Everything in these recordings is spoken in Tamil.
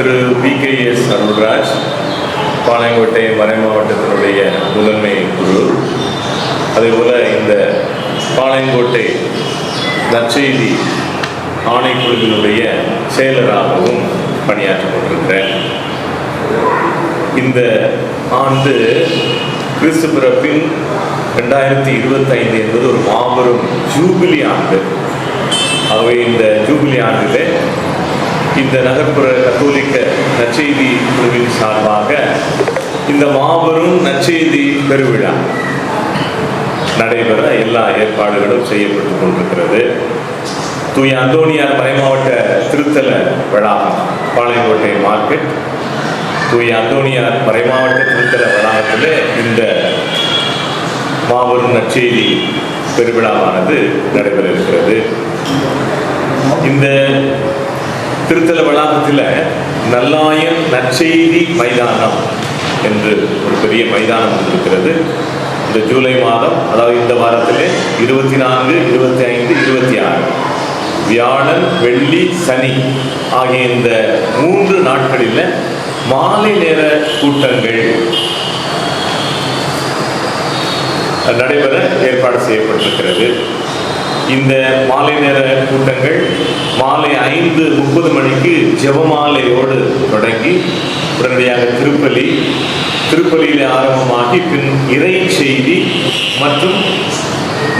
திரு P K S Arulraj Palayamkottai மறை மாவட்டத்தினுடைய முதன்மை குழு. அதேபோல் இந்த பாளையங்கோட்டை நற்செய்தி ஆணைக்குழுவினுடைய செயலராகவும் பணியாற்றிக் கொண்டிருக்கிறேன். இந்த ஆண்டு கிறிஸ்து பிறப்பின் ரெண்டாயிரத்தி இருபத்தைந்து என்பது ஒரு மாபெரும் ஜூபிலி ஆண்டு. ஆகவே இந்த ஜூபிலி ஆண்டிலே இந்த நகர்ப்புற கத்தோலிக்க நற்செய்தி குழுவின் சார்பாக இந்த மாபெரும் நற்செய்தி பெருவிழா நடைபெற எல்லா ஏற்பாடுகளும் செய்யப்பட்டு கொண்டிருக்கிறது. தூய அந்தோனியார் மறைமாவட்ட திருத்தல வளாகம் பாளையங்கோட்டை மார்க்கெட். தூய அந்தோனியார் மறைமாவட்ட திருத்தல வளாகத்தில் இந்த மாபெரும் நற்செய்தி பெருவிழாவானது நடைபெற இருக்கிறது. இந்த திருத்தல வளாகத்தில் நல்லாயன் நற்செய்தி மைதானம் என்று ஒரு பெரிய மைதானம் இருக்கிறது இந்த ஜூலை மாதம் அதாவது இந்த வாரத்திலே இருபத்தி நான்கு இருபத்தி ஐந்து இருபத்தி ஆறு வியாழன் வெள்ளி சனி ஆகிய இந்த மூன்று நாட்களில் மாலை நேர கூட்டங்கள் நடைபெற ஏற்பாடு செய்யப்பட்டிருக்கிறது. இந்த மாலை நேர கூட்டங்கள் மாலை ஐந்து முப்பது மணிக்கு ஜெபமாலையோடு தொடங்கி உடனடியாக திருப்பலி. திருப்பலியிலே ஆரம்பமாகி பின் இறை செய்தி மற்றும்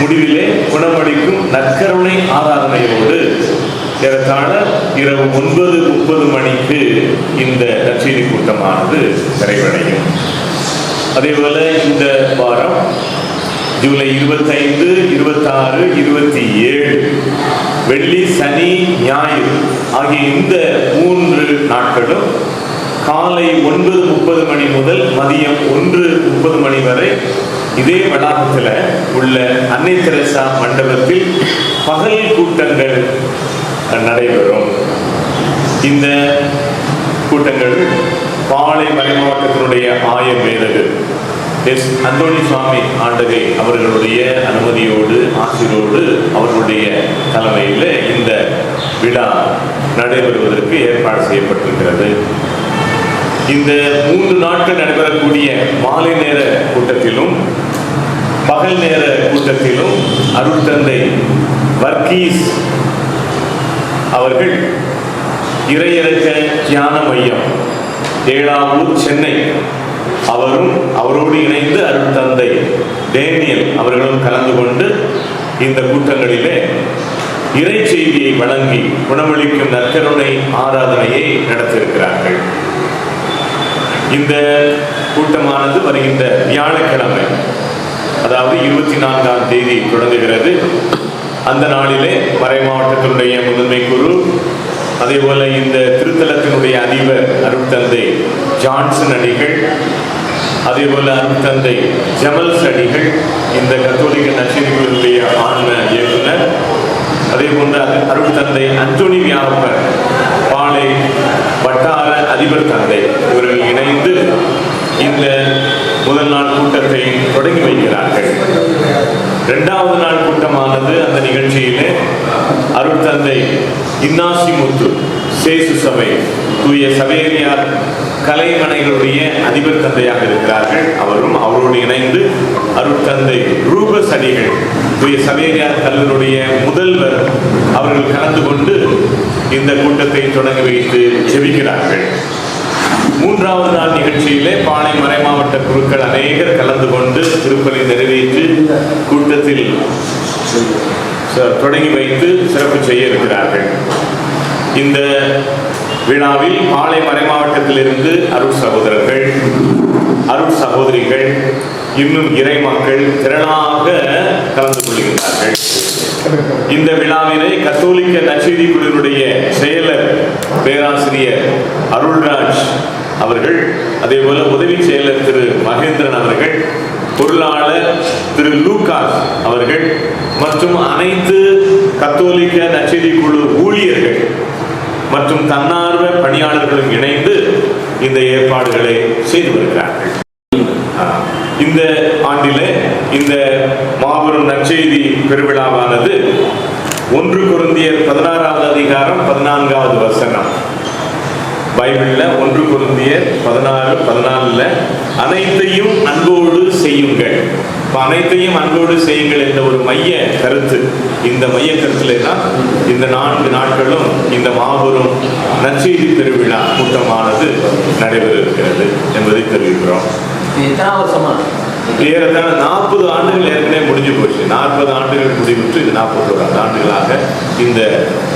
முடிவிலே குணமளிக்கும் நற்கருணை ஆராதனையோடு ஏறத்தாழ இரவு ஒன்பது முப்பது மணிக்கு இந்த நற்செய்தி கூட்டமானது நிறைவடையும். அதேபோல இந்த வாரம் ஜூலை இருபத்தைந்து இருபத்தாறு இருபத்தி ஏழு வெள்ளி சனி ஞாயிறு ஆகிய இந்த மூன்று நாட்களும் காலை ஒன்பது முப்பது மணி முதல் மதியம் ஒன்று முப்பது மணி வரை இதே வளாகத்தில் உள்ள அன்னை தெரசா மண்டபத்தில் பகல் கூட்டங்கள் நடைபெறும். இந்த கூட்டங்கள் பாலை மலை மாவட்டத்தினுடைய ஆய எஸ் அந்தோணி சுவாமி ஆண்டகை அவர்களுடைய அனுமதியோடு ஆசிரோடு அவர்களுடைய தலைமையில் இந்த விழா நடைபெறுவதற்கு ஏற்பாடு செய்யப்பட்டிருக்கிறது. இந்த மூன்று நாட்கள் நடைபெறக்கூடிய மாலை நேர கூட்டத்திலும் பகல் நேர கூட்டத்திலும் அருட்தந்தை வர்கீஸ் அவர்கள் இறையிறக்க தியான மையம் ஏழாவூர் சென்னை. அவரும் அவரோடு இணைந்து அருள் தந்தை டேனியல் அவர்களும் கலந்து கொண்டு இந்த கூட்டங்களிலே இறை செய்தியை வழங்கி குணமளிக்கும் நற்கருணை ஆராதனையை நடத்தியிருக்கிறார்கள். இந்த கூட்டமானது வருகின்ற வியாழக்கிழமை அதாவது இருபத்தி நான்காம் தேதி தொடங்குகிறது. அந்த நாளிலே மறை மாவட்டத்தினுடைய முதன்மை குரு அதே போல் இந்த திருத்தலத்தினுடைய அதிபர் அருட்தந்தை ஜான்சன் அடிகள் அதேபோல அருட்தந்தை ஜமல்ஸ் அடிகள் இந்த கத்தோலிக்க நச்சினிகளுடைய ஆன்ம இயக்குனர் அதே போன்று அருட்தந்தை அந்தோனி வியாபர் பாலை வட்டார அதிபர் தந்தை. இவர்கள் இணைந்து இந்த முதல் நாள் கூட்டத்தை தொடங்கி வைக்கிறார்கள். இரண்டாவது நாள் கூட்டமானது அந்த நிகழ்ச்சியிலே அருட்தந்தை இன்னாசி முத்து சேசு சபை தூய சவேரியார் கலைமனைகளுடைய அதிபர் தந்தையாக இருக்கிறார்கள். அவரும் அவரோடு இணைந்து அருட்தந்தை ரூபஸ் அடிகள் தூய சவேரியார் கல்லூருடைய முதல்வர் அவர்கள் கலந்து கொண்டு இந்த கூட்டத்தை தொடங்கி வைத்து ஜெபிக்கிறார்கள். மூன்றாவது நாள் நிகழ்ச்சியிலே பாளை மறை மாவட்ட குழுக்கள் அநேகர் கலந்து கொண்டு திருப்பலி நிறைவேற்றி கூட்டத்தில் தொடங்கி வைத்து சிறப்பு செய்ய இருக்கிறார்கள். இந்த விழாவில் பாளை மறை மாவட்டத்திலிருந்து அருள் சகோதரர்கள் அருள் சகோதரிகள் இன்னும் இறை மக்கள் திரளாக கலந்து கொள்கின்றார்கள். இந்த விழாவினை கத்தோலிக்க நச்செய்தி குழுவினுடைய செயலர் பேராசிரியர் அருள்ராஜ் அவர்கள் அதே போல உதவி செயலர் திரு மகேந்திரன் அவர்கள் பொருளாளர் திரு லூகாஸ் அவர்கள் மற்றும் அனைத்து கத்தோலிக்க நச்செய்தி குழு ஊழியர்கள் மற்றும் தன்னார்வ பணியாளர்களும் இணைந்து இந்த ஏற்பாடுகளை செய்து வருகிறார்கள். இந்த ஆண்டிலே இந்த மாபெரும் நற்செய்தி பெருவிழாவானது ஒன்று குருந்தியர் பதினாறாவது அதிகாரம் பதினான்காவது வசனம். பைபிள்ல ஒன்று குருந்தியர் பதினாறு பதினாலுல அனைத்தையும் அன்போடு செய்யுங்கள். அனைத்தையும் அன்போடு செய்யுங்கள் என்ற ஒரு மைய கருத்து. இந்த மைய கருத்துல தான் இந்த நான்கு நாட்களும் இந்த மாபெரும் நற்செய்தி பெருவிழா கூட்டமானது நடைபெற இருக்கிறது என்பதை தெரிவிக்கிறோம். ஏறத்தாழ நாற்பது ஆண்டுகள் ஏற்கனவே முடிஞ்சு போச்சு. நாற்பது ஆண்டுகள் முடிவுற்று இது நாற்பத்தோரு ஆண்டுகளாக இந்த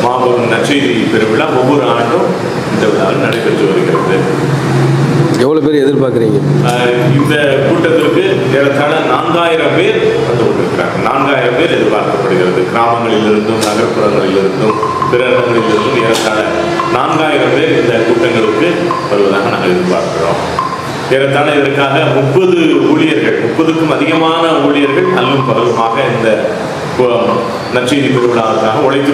மாபெரும் நற்செய்தி பெருவிழா ஒவ்வொரு ஆண்டும் இந்த விழாவில் நடைபெற்று வருகிறது. எவ்வளோ பேர் எதிர்பார்க்குறீங்க? இந்த கூட்டத்திற்கு ஏறத்தாழ நான்காயிரம் பேர் வந்து கொண்டிருக்கிறாங்க. நான்காயிரம் பேர் எதிர்பார்க்கப்படுகிறது. கிராமங்களிலிருந்தும் நகர்ப்புறங்களிலிருந்தும் பிற இடங்களிலிருந்தும் ஏறத்தாழ நான்காயிரம் பேர் இந்த கூட்டங்களுக்கு வருவதாக நாங்கள் எதிர்பார்க்கிறோம். ஏறத்தாழ இதற்காக முப்பது ஊழியர்கள் முப்பதுக்கும் அதிகமான ஊழியர்கள் அல்லும் பகலுமாக இந்த கு- நற்செய்தி திருவிழாவுக்காக உழைத்து